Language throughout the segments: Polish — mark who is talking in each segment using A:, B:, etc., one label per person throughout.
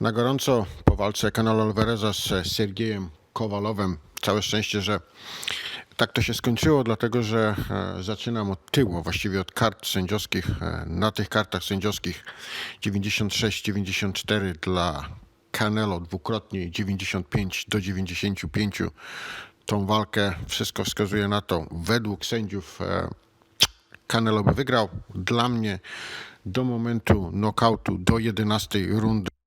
A: na gorąco po walce Canelo Alvareza z Sergiejem Kowalowem. Całe szczęście, że tak to się skończyło, dlatego że e, zaczynam od tyłu, właściwie od kart sędziowskich. E, Na tych kartach sędziowskich 96-94 dla Canelo, dwukrotnie 95 do 95. Tą walkę wszystko wskazuje na to. Według sędziów e, Canelo by wygrał. Dla mnie do momentu knockoutu, do 11 rundy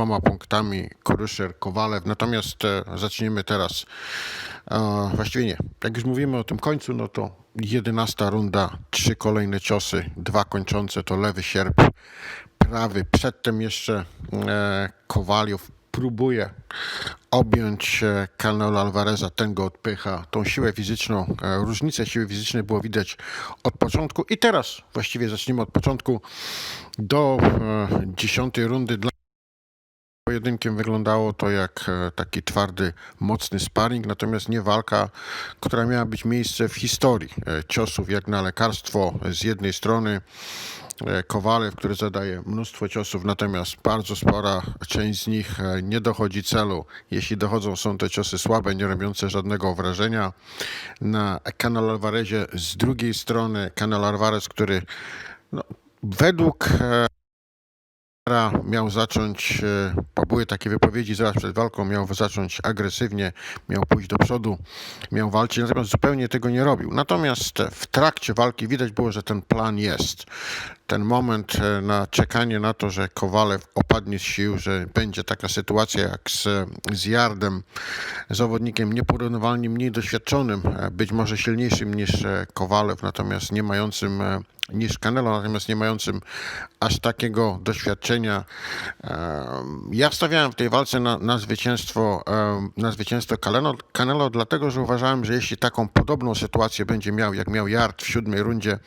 A: dwoma punktami Koryszer Kowalew. Natomiast e, zaczniemy teraz. E, właściwie nie. Jak już mówimy o tym końcu, no to 11 runda, trzy kolejne ciosy, dwa kończące to lewy sierp, prawy. Przedtem jeszcze e, Kowaliow próbuje objąć Canelo Alvareza, ten go odpycha. Tą siłę fizyczną, różnicę siły fizycznej było widać od początku i teraz właściwie zacznijmy od początku do dziesiątej rundy dla pojedynkiem wyglądało to jak e, taki twardy, mocny sparring, natomiast nie walka, która miała być miejsce w historii e, ciosów jak na lekarstwo z jednej strony e, Kowalew, który zadaje mnóstwo ciosów, natomiast bardzo spora część z nich nie dochodzi celu. Jeśli dochodzą, są to ciosy słabe, nie robiące żadnego wrażenia. Na Canelo Alvarezie z drugiej strony Canelo Alvarez, który no, według miał zacząć, e, bo były takie wypowiedzi zaraz przed walką, miał zacząć agresywnie, miał pójść do przodu, miał walczyć, natomiast zupełnie tego nie robił. Natomiast w trakcie walki widać było, że ten plan jest. Ten moment e, na czekanie na to, że Kowalew opadnie z sił, że będzie taka sytuacja jak z, z Jardem, zawodnikiem nieporównywalnie mniej doświadczonym, e, być może silniejszym niż Kowalew, natomiast nie mającym niż Canelo, natomiast nie mającym aż takiego doświadczenia. Ja stawiałem w tej walce na, na zwycięstwo, na zwycięstwo Canelo, Canelo, dlatego że uważałem, że jeśli taką podobną sytuację będzie miał, jak miał Yard w siódmej rundzie,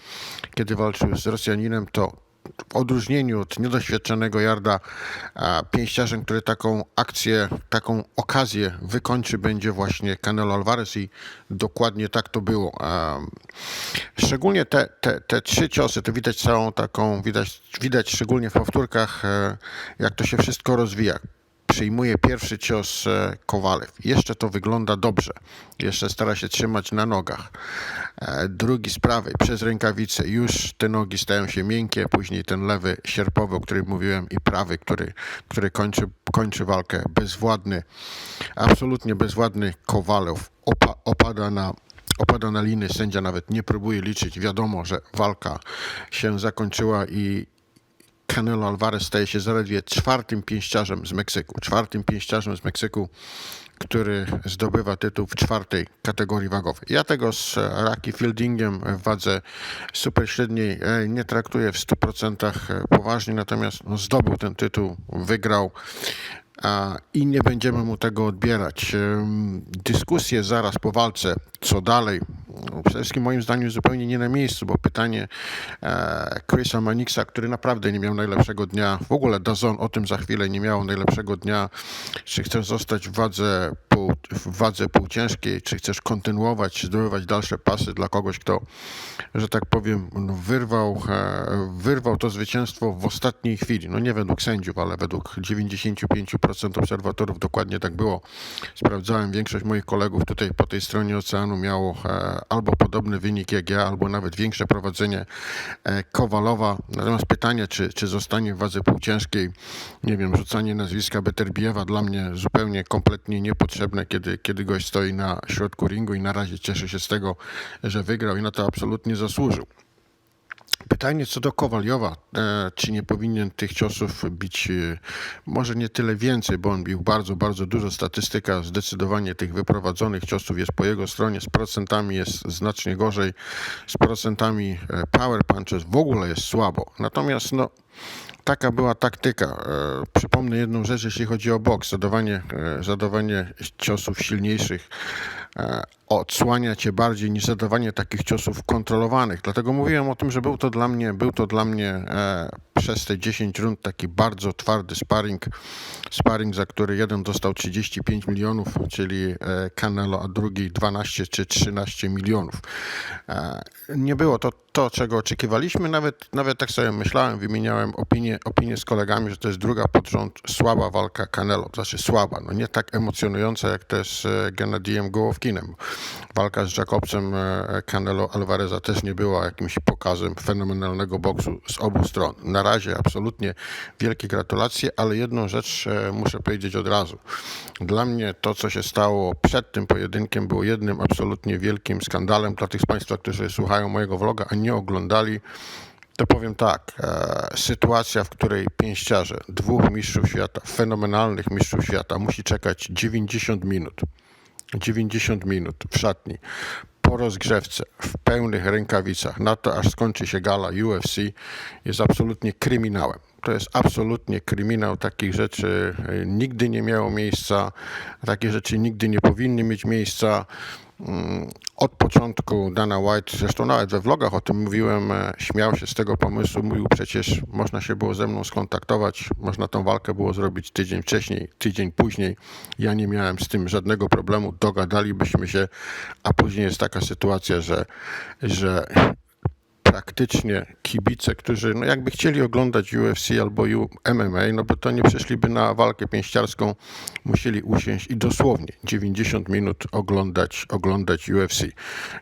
A: kiedy walczył z Rosjaninem, to odróżnieniu od niedoświadczonego Jarda, pięściarzem, który taką akcję, taką okazję wykończy, będzie właśnie Canelo Alvarez i dokładnie tak to było. Szczególnie te, te, te trzy ciosy, to widać całą taką, widać, widać szczególnie w powtórkach, e, jak to się wszystko rozwija. Przyjmuje pierwszy cios e, Kowalew. Jeszcze to wygląda dobrze. Jeszcze stara się trzymać na nogach. E, Drugi z prawej, przez rękawicę. Już te nogi stają się miękkie. Później ten lewy sierpowy, o którym mówiłem, i prawy, który, który kończy, kończy walkę. Bezwładny, absolutnie bezwładny Kowalew opa, opada na opada na liny, sędzia nawet nie próbuje liczyć. Wiadomo, że walka się zakończyła i Canelo Alvarez staje się zaledwie czwartym pięściarzem z Meksyku. Czwartym pięściarzem z Meksyku, który zdobywa tytuł w czwartej kategorii wagowej. Ja tego z Raki Fieldingiem w wadze superśredniej e, nie traktuję w 100% poważnie, natomiast no, zdobył ten tytuł, wygrał i nie będziemy mu tego odbierać. Dyskusje zaraz po walce, co dalej, przede wszystkim moim zdaniem zupełnie nie na miejscu, bo pytanie e, Chrisa Manixa, który naprawdę nie miał najlepszego dnia, w ogóle Dazon o tym za chwilę nie miał najlepszego dnia, czy chcesz zostać w wadze, pół, w wadze półciężkiej, czy chcesz kontynuować, zdobywać dalsze pasy dla kogoś, kto, że tak powiem, no, wyrwał, e, wyrwał to zwycięstwo w ostatniej chwili. No nie według sędziów, ale według 95% obserwatorów dokładnie tak było. Sprawdzałem, większość moich kolegów tutaj po tej stronie oceanu miało e, albo podobny wynik jak ja, albo nawet większe prowadzenie e, Kowalowa. Natomiast pytanie, czy, czy zostanie w wadze półciężkiej, nie wiem, rzucanie nazwiska Beterbiewa dla mnie zupełnie, kompletnie niepotrzebne, kiedy, kiedy gość stoi na środku ringu i na razie cieszy się z tego, że wygrał i na to absolutnie zasłużył. Pytanie co do Kowaliowa, e, czy nie powinien tych ciosów bić e, może nie tyle więcej, bo on bił bardzo, bardzo dużo. Statystyka zdecydowanie tych wyprowadzonych ciosów jest po jego stronie. Z procentami jest znacznie gorzej. Z procentami e, power punches w ogóle jest słabo. Natomiast no, taka była taktyka. Przypomnę jedną rzecz, jeśli chodzi o boks. Zadawanie, zadawanie ciosów silniejszych odsłania cię bardziej niż zadawanie takich ciosów kontrolowanych. Dlatego mówiłem o tym, że był to dla mnie, był to dla mnie e, przez te 10 rund taki bardzo twardy sparring. Sparring, za który jeden dostał 35 milionów, czyli e, Canelo, a drugi 12 czy 13 milionów. E, nie było to to, czego oczekiwaliśmy. Nawet, nawet tak sobie myślałem, wymieniałem opinię, opinię z kolegami, że to jest druga pod rząd słaba walka Canelo. To znaczy słaba, no nie tak emocjonująca jak to jest z Gennadijem Walka z Jacobsem e, Canelo Alvareza też nie była jakimś pokazem fenomenalnego boksu z obu stron. Na razie absolutnie wielkie gratulacje, ale jedną rzecz e, muszę powiedzieć od razu. Dla mnie to, co się stało przed tym pojedynkiem, było jednym absolutnie wielkim skandalem dla tych z Państwa, którzy słuchają mojego vloga, a nie oglądali. To powiem tak, e, sytuacja, w której pięściarze, dwóch mistrzów świata, fenomenalnych mistrzów świata, musi czekać 90 minut, 90 minut w szatni, po rozgrzewce, w pełnych rękawicach, na to aż skończy się gala UFC, jest absolutnie kryminałem. To jest absolutnie kryminał. Takich rzeczy e, nigdy nie miało miejsca, takie rzeczy nigdy nie powinny mieć miejsca. Mm, Od początku Dana White, zresztą nawet we vlogach o tym mówiłem, e, śmiał się z tego pomysłu, mówił przecież można się było ze mną skontaktować, można tą walkę było zrobić tydzień wcześniej, tydzień później. Ja nie miałem z tym żadnego problemu, dogadalibyśmy się, a później jest taka sytuacja, że, że praktycznie kibice, którzy no jakby chcieli oglądać UFC albo MMA, no bo to nie przyszliby na walkę pięściarską, musieli usiąść i dosłownie 90 minut oglądać, oglądać UFC.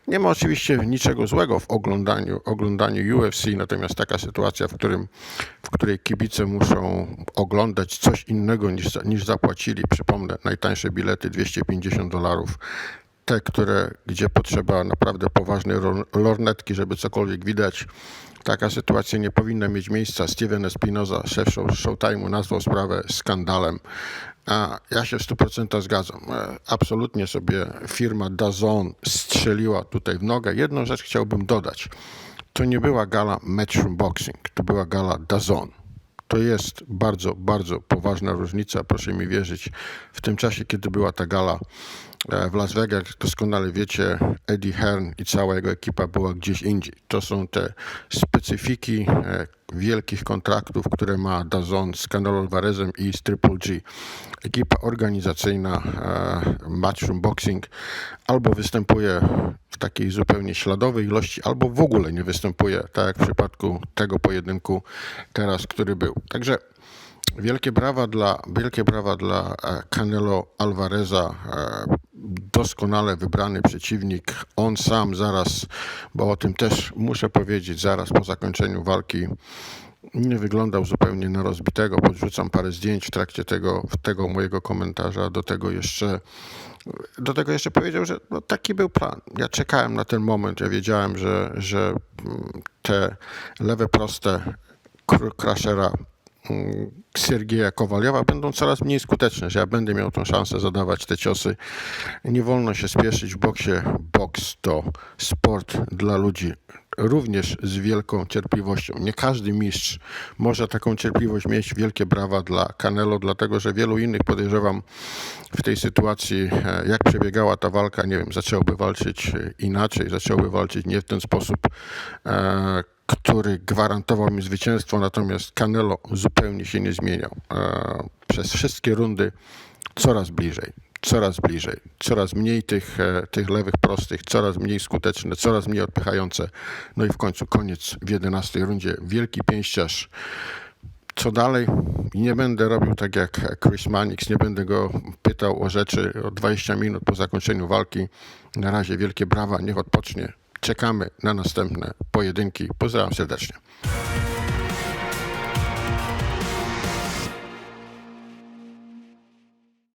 A: Nie ma oczywiście niczego złego w oglądaniu, oglądaniu UFC, natomiast taka sytuacja, w, którym, w której kibice muszą oglądać coś innego niż, niż zapłacili, przypomnę, najtańsze bilety 250 dolarów, te, które, gdzie potrzeba naprawdę poważnej lornetki, żeby cokolwiek widać. Taka sytuacja nie powinna mieć miejsca. Steven Espinoza, szef show, Showtime'u, nazwał sprawę skandalem. A ja się w 100% zgadzam. E, Absolutnie sobie firma DAZN strzeliła tutaj w nogę. Jedną rzecz chciałbym dodać. To nie była gala Matchroom Boxing, to była gala DAZN. To jest bardzo, bardzo poważna różnica, proszę mi wierzyć. W tym czasie, kiedy była ta gala w Las Vegas, doskonale wiecie, Eddie Hearn i cała jego ekipa była gdzieś indziej. To są te specyfiki e, wielkich kontraktów, które ma Dazon z Canelo Alvarezem i z Triple G. Ekipa organizacyjna e, Matchroom Boxing albo występuje w takiej zupełnie śladowej ilości, albo w ogóle nie występuje, tak jak w przypadku tego pojedynku teraz, który był. Także wielkie brawa dla, wielkie brawa dla e, Canelo Alvareza, e, doskonale wybrany przeciwnik. On sam zaraz, bo o tym też muszę powiedzieć, zaraz po zakończeniu walki nie wyglądał zupełnie na rozbitego. Podrzucam parę zdjęć w trakcie tego, tego mojego komentarza. Do tego jeszcze, do tego jeszcze powiedział, że no, taki był plan. Ja czekałem na ten moment. Ja wiedziałem, że, że mm, te lewe proste Kr- Crashera mm, Siergieja Kowaliowa będą coraz mniej skuteczne, że ja będę miał tą szansę zadawać te ciosy. Nie wolno się spieszyć w boksie. Boks to sport dla ludzi również z wielką cierpliwością. Nie każdy mistrz może taką cierpliwość mieć. Wielkie brawa dla Canelo, dlatego że wielu innych podejrzewam w tej sytuacji, e, jak przebiegała ta walka, nie wiem, zaczęłoby walczyć e, inaczej, zaczęłoby walczyć nie w ten sposób, e, który gwarantował mi zwycięstwo, natomiast Canelo zupełnie się nie zmieniał. E, Przez wszystkie rundy coraz bliżej, coraz bliżej, coraz mniej tych, e, tych lewych prostych, coraz mniej skuteczne, coraz mniej odpychające. No i w końcu koniec w 11 rundzie. Wielki pięściarz. Co dalej? Nie będę robił tak jak Chris Mannix, nie będę go pytał o rzeczy o 20 minut po zakończeniu walki. Na razie wielkie brawa, niech odpocznie. Czekamy na następne pojedynki. Pozdrawiam serdecznie.